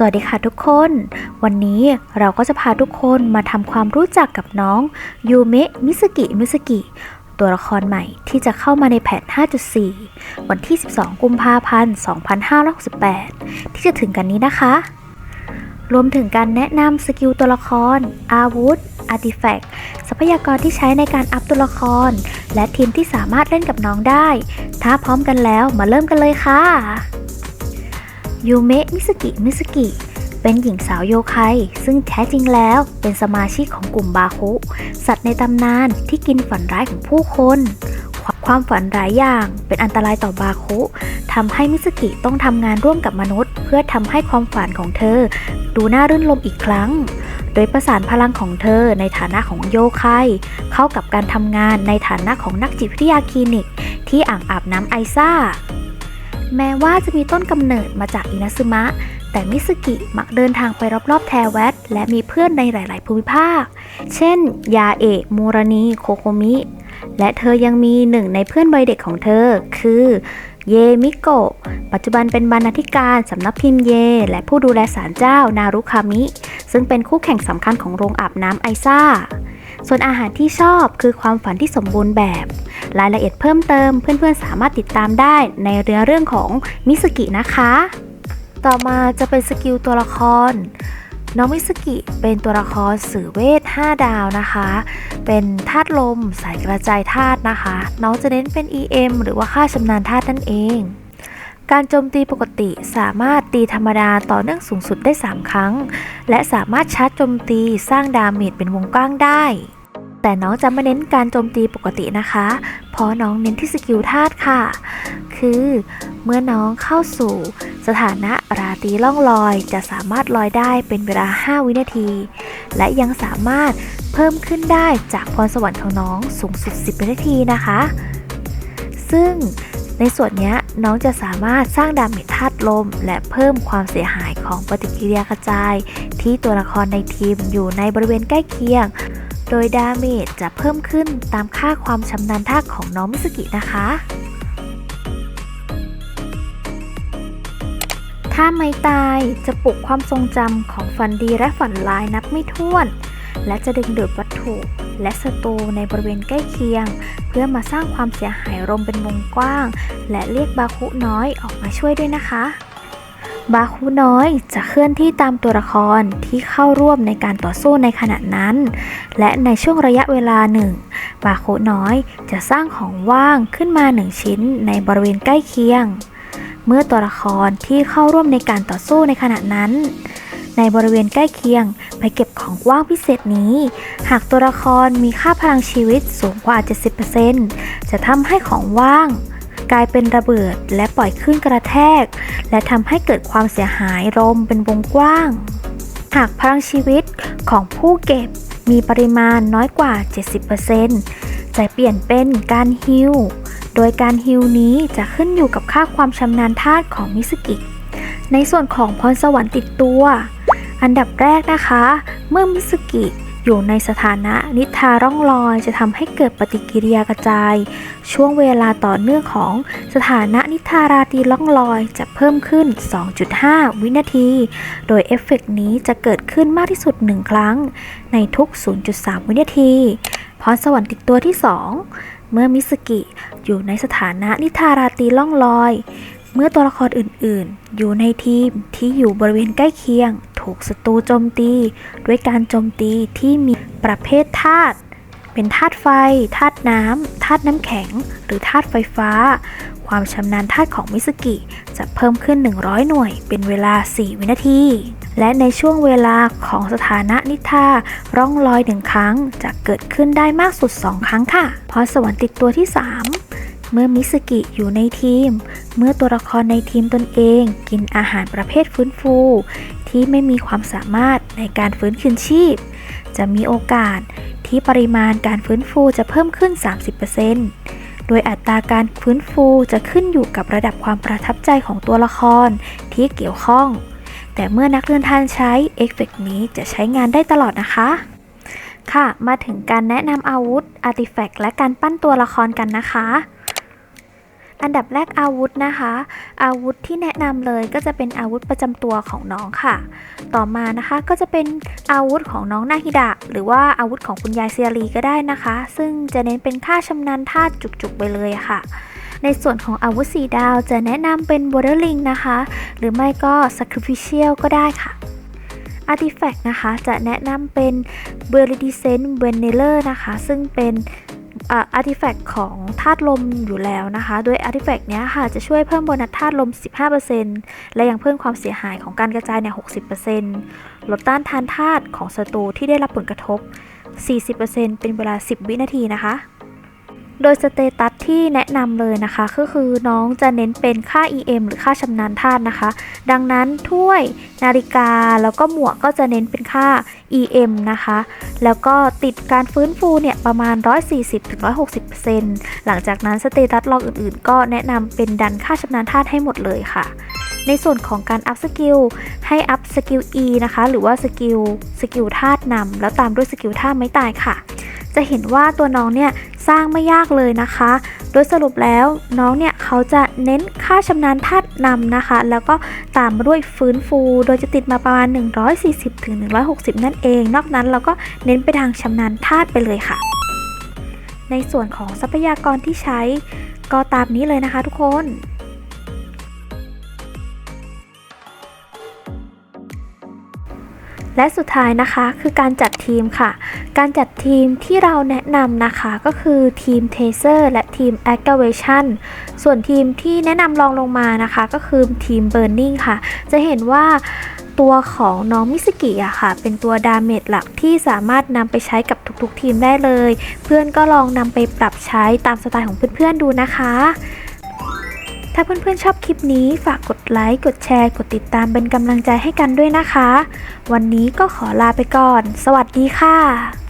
สวัสดีค่ะทุกคน วันนี้เราก็จะพาทุกคนมาทำความรู้จักกับน้องยูเมะมิสกิมิสกิ ตัวละครใหม่ที่จะเข้ามาในแผน 5.4 วันที่ 12 กุมภาพันธ์ 2568 ที่จะถึงกันนี้นะคะ รวมถึงการแนะนำสกิลตัวละคร อาวุธ อาร์ติแฟกต์ทรัพยากรที่ใช้ในการอัพตัวละคร และทีมที่สามารถเล่นกับน้องได้ ถ้าพร้อมกันแล้วมาเริ่มกันเลยค่ะ ยูเมะมิสกิมิสกิ เป็นหญิงสาวโยไคซึ่งแท้จริงแล้วเป็นสมาชิกของกลุ่มบาคุ สัตว์ในตำนานที่กินฝันร้ายของผู้คน ความฝันหลายอย่างเป็นอันตรายต่อบาคุทำให้มิสกิต้องทำงานร่วมกับมนุษย์ เพื่อทำให้ความฝันของเธอ ดูน่ารื่นรมอีกครั้ง โดยประสานพลังของเธอในฐานะของโยไคเข้ากับการทำงานในฐานะของนักจิตวิทยาคลินิก ที่อ่างอาบน้ำไอซ่า แม้ว่าจะมีต้นกำเนิดมาจากอินาซึมะ แต่มิสกิมักเดินทางไปรอบๆแทแวตและมีเพื่อนในหลาย ๆ ภูมิภาค เช่น ยาเอะมูรานีโคโคมิ และเธอยังมีหนึ่งในเพื่อนวัยเด็กของเธอ คือเยมิโกะ ปัจจุบันเป็นบรรณาธิการสำนักพิมพ์เย และผู้ดูแลศาลเจ้านารุคามิ ซึ่งเป็นคู่แข่งสำคัญของโรงอาบน้ำไอซ่า ส่วนอาหารที่ชอบคือความฝันที่สมบูรณ์แบบ รายละเอียดเพิ่มเติม เพื่อนๆสามารถติดตามได้ในเรื่องเรื่องของมิสกินะคะ ต่อมาจะเป็นสกิลตัวละครน้องมิสกิเป็นตัวละครสื่อเวท 5 ดาวนะคะ เป็นธาตุลมสายกระจายธาตุนะคะ น้องจะเน้นเป็น EM หรือว่าค่าชำนาญธาตุนั่นเอง การโจมตีปกติสามารถตีธรรมดาต่อเนื่องสูงสุดได้ 3 ครั้ง และสามารถชาร์จโจมตีสร้างดาเมจเป็นวงกว้างได้ แต่น้องจะไม่เน้นการโจมตีปกตินะคะ เพราะน้องเน้นที่สกิลธาตุค่ะ คือเมื่อน้องเข้าสู่สถานะราตรีล่องลอยจะสามารถลอยได้เป็นเวลา 5 วินาที และยังสามารถเพิ่มขึ้นได้จากพรสวรรค์ของน้องสูงสุด 10 วินาทีนะคะ ซึ่งในส่วนนี้น้องจะสามารถสร้างดาเมจธาตุลม และเพิ่มความเสียหายของปฏิกิริยากระจาย ที่ตัวละครในทีมอยู่ในบริเวณใกล้เคียง โดยดาเมจจะเพิ่มขึ้นตามค่าความชำนาญท่าของน้องมิสกินะคะ ถ้าไม่ตายจะปลุกความทรงจำของฝันดีและฝันร้ายนับไม่ถ้วน และจะดึงดูดวัตถุและศัตรูในบริเวณใกล้เคียง เพื่อมาสร้างความเสียหายรวมเป็นวงกว้าง และเรียกบาคุน้อยออกมาช่วยด้วยนะคะ บาคุน้อยจะเคลื่อนที่ตามตัวละครที่เข้าร่วมในการต่อสู้ในขณะนั้น และในช่วงระยะเวลาหนึ่ง บาคุน้อยจะสร้างของว่างขึ้นมาหนึ่งชิ้นในบริเวณใกล้เคียง เมื่อตัวละครที่เข้าร่วมในการต่อสู้ในขณะนั้น ในบริเวณใกล้เคียงไปเก็บของว่างพิเศษนี้ หากตัวละครมีค่าพลังชีวิตสูงกว่า 70%จะทำให้ของว่าง กลายเป็นระเบิดและปล่อยขึ้นกระแทก และทำให้เกิดความเสียหายรมเป็นวงกว้าง หากพลังชีวิตของผู้เก็บมีปริมาณน้อยกว่า 70%จะเปลี่ยนเป็นการฮิลโดยการฮิลนี้จะขึ้นอยู่กับค่าความชำนาญธาตุของมิสกิในส่วนของพรสวรรค์ติดตัว อันดับแรกนะคะ เมื่อมิสกิ อยู่ในสถานะนิทาร่องลอยจะทำให้เกิดปฏิกิริยากระจาย ช่วงเวลาต่อเนื่องของสถานะนิทาราตรีล่องลอยจะเพิ่มขึ้น 2.5 วินาที โดยเอฟเฟกต์นี้จะเกิดขึ้นมากที่สุด 1 ครั้ง ในทุก 0.3 วินาทีพรสวรรค์ติดตัวที่ 2 เมื่อมิสกิอยู่ในสถานะนิทาราตรีล่องลอย เมื่อตัวละครอื่นๆ อยู่ในทีมที่อยู่บริเวณใกล้เคียง ถูกศัตรูโจมตี ด้วยการโจมตีที่มีประเภทธาตุเป็นธาตุไฟ ธาตุน้ำ ธาตุน้ำแข็ง หรือธาตุไฟฟ้า ความชำนาญธาตุของมิสกิ จะเพิ่มขึ้น 100 หน่วย เป็นเวลา 4 วินาที และในช่วงเวลาของสถานะนิทาร่องลอยหนึ่งครั้ง จะเกิดขึ้นได้มากสุด 2 ครั้งค่ะ พอสวรรค์ติดตัวที่ 3 เมื่อมิสกิอยู่ในทีม เมื่อตัวละครในทีมตนเองกินอาหารประเภทฟื้นฟู ที่ไม่มีความสามารถในการฟื้นคืนชีพ จะมีโอกาสที่ปริมาณการฟื้นฟูจะเพิ่มขึ้น 30%โดยอัตราการฟื้นฟูจะขึ้นอยู่กับระดับความประทับใจของตัวละครที่เกี่ยวข้อง แต่เมื่อนักเดินทางใช้เอฟเฟกนี้จะใช้งานได้ตลอดนะคะค่ะ มาถึงการแนะนำอาวุธอาร์ติแฟกต์และการปั้นตัวละครกันนะคะ อันดับแรกอาวุธนะคะ อาวุธที่แนะนำเลยก็จะเป็นอาวุธประจำตัวของน้องค่ะ ต่อมานะคะก็จะเป็นอาวุธของน้องนาฮิดะ หรือว่าอาวุธของคุณยายเซียรีก็ได้นะคะ ซึ่งจะเน้นเป็นค่าชำนาญธาจุกๆไปเลยค่ะในส่วนของอาวุธสีดาวจะแนะนำเป็น Water Link นะคะ หรือไม่ก็ Sacrificial ก็ได้ค่ะ Artifact นะคะจะแนะนำเป็น b e r i d i c e n t v e n e l e r นะคะ ซึ่งเป็น อาร์ติแฟกต์ของธาตุลมอยู่แล้วนะคะ โดยอาร์ติแฟกต์เนี้ยค่ะจะช่วยเพิ่มโบนัสธาตุลม 15%และยังเพิ่มความเสียหายของการกระจายเนี่ย 60%ลดต้านทานธาตุของศัตรูที่ได้รับผลกระทบ 40%เป็นเวลา 10 วินาทีนะคะ โดยสเตตัสที่แนะนำเลยนะคะ ก็คือน้องจะเน้นเป็นค่า EM หรือค่าชำนาญธาตุนะคะ ดังนั้นถ้วยนาฬิกาแล้วก็หมวกก็จะเน้นเป็นค่า EM นะคะ แล้วก็ติดการฟื้นฟูเนี่ยประมาณ 140-160%หลังจากนั้นสเตตัสลองอื่นๆ ก็แนะนำเป็นดันค่าชำนาญธาตุให้หมดเลยค่ะ ในส่วนของการอัพสกิลให้อัพสกิล E นะคะ หรือว่าสกิลสกิลธาตุนำแล้วตามด้วยสกิลท่าไม้ตายค่ะ จะเห็นว่าตัวน้องเนี่ยสร้างไม่ยากเลยนะคะ โดยสรุปแล้วน้องเนี่ยเขาจะเน้นค่าชำนาญธาตุนำนะคะ แล้วก็ตามมาด้วยฟื้นฟู โดยจะติดมาประมาณ 140-160 นั่นเอง นอกนั้นเราก็เน้นไปทางชำนาญธาตุไปเลยค่ะ ในส่วนของทรัพยากรที่ใช้ก็ตามนี้เลยนะคะทุกคน และสุดท้ายนะคะคือการจัดทีมค่ะ การจัดทีมที่เราแนะนำนะคะก็คือทีม Taser และทีม Aggravation ส่วนทีมที่แนะนำรองลงมานะคะ ก็คือทีมเบ Burning ค่ะ จะเห็นว่าตัวของน้องมิสกิอะค่ะ เป็นตัวดาเมจหลักที่สามารถนำไปใช้กับทุกๆ ทีมได้เลย เพื่อนก็ลองนำไปปรับใช้ตามสไตล์ของเพื่อนๆดูนะคะ ถ้าเพื่อนๆชอบคลิปนี้ฝากกดไลค์ กดแชร์ กดติดตามเป็นกำลังใจให้กันด้วยนะคะ วันนี้ก็ขอลาไปก่อน สวัสดีค่ะ